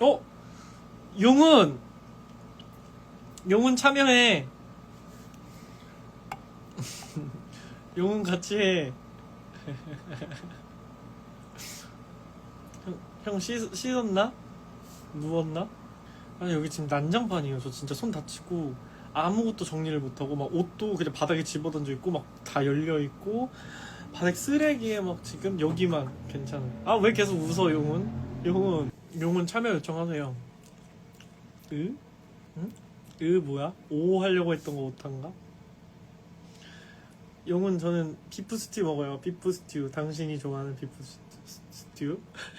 어? 용은 용은 참여해 용은 같이 해 형, 형 씻, 씻었나? 누웠나? 아니 여기 지금 난장판이에요 저 진짜 손 다치고 아무것도 정리를 못하고 막 옷도 그냥 바닥에 집어던져 있고 막 다 열려 있고 바닥 쓰레기에 막 지금 여기만 괜찮아요 아왜 계속 웃어 용은? 용은 용은 참여 요청하세요 으? 응? 으 뭐야? 오 하려고 했던 거 오탄가? 용은 저는 비프 스튜 먹어요 비프 스튜 당신이 좋아하는 비프 스- 스- 스튜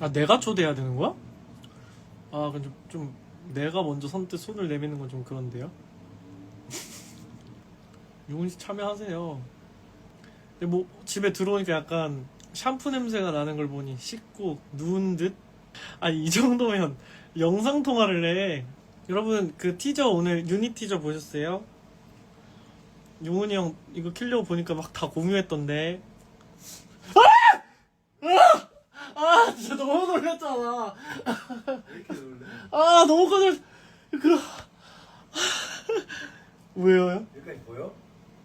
아 내가 초대해야 되는 거야? 아 근데 좀 내가 먼저 선뜻 손을 내미는 건 좀 그런데요 용은 씨 참여하세요 근데 뭐 집에 들어오니까 약간 샴푸 냄새가 나는 걸 보니 씻고 누운 듯? 아니 이 정도면 영상 통화를 해 여러분 그 티저 오늘 유닛 티저 보셨어요? 용훈이 형 이거 키려고 보니까 막 다 공유했던데 아! 아! 아 진짜 너무 놀랐잖아 왜 이렇게 놀래? 아 너무 깜짝 그럼 왜요? 여기까지 보여?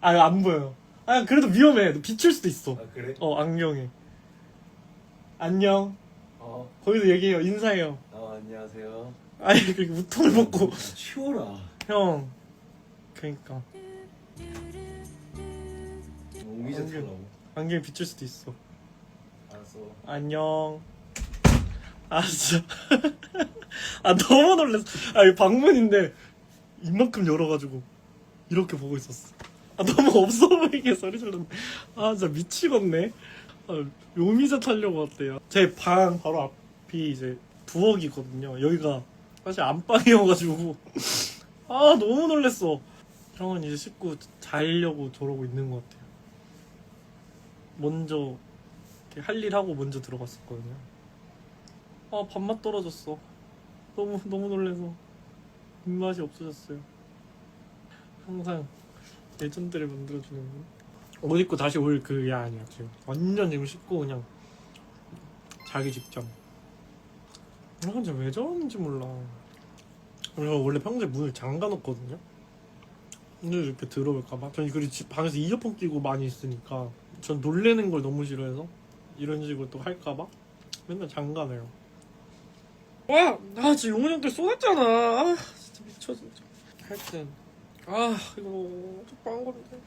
아안 보여요 아 그래도 위험해. 비칠 수도 있어. 아 그래? 어 안경에 안녕. 어. 거기서 얘기해요. 인사해요. 아 안녕하세요. 아니 그렇게 우통을 벗고. 치워라. 형. 그러니까. 옹기자처럼. 안경에 비칠 수도 있어. 알았어. 안녕. 아 진짜. 아 너무 놀랐어. 아이 방문인데 이만큼 열어가지고 이렇게 보고 있었어 아 너무 없어 보이게 소리 질렀네. 아 진짜 미치겠네. 아, 요미자 타려고 왔대요. 제 방 바로 앞이 이제 부엌이거든요. 여기가 사실 안방이어가지고. 아 너무 놀랬어. 형은 이제 씻고 자려고 저러고 있는 것 같아요. 먼저 할 일 하고 먼저 들어갔었거든요. 아 밥맛 떨어졌어. 너무 너무 놀래서 입맛이 없어졌어요. 항상 레전드를 만들어주는 분. 옷 입고 다시 올 그게 아니야 지금. 완전 지금 씻고 그냥 자기 직전. 아 진짜 왜 저러는지 몰라. 그래서 원래 평소에 문을 잠가 놓거든요. 근데 이렇게 들어올까봐. 전 그리고 집 방에서 이어폰 끼고 많이 있으니까 전 놀래는 걸 너무 싫어해서 이런 식으로 또 할까봐 맨날 장가네요. 와, 나 지금 용훈 형들 쏟았잖아. 아, 진짜 미쳐 진짜. 하여튼 아 이거 어떡 빵 건데.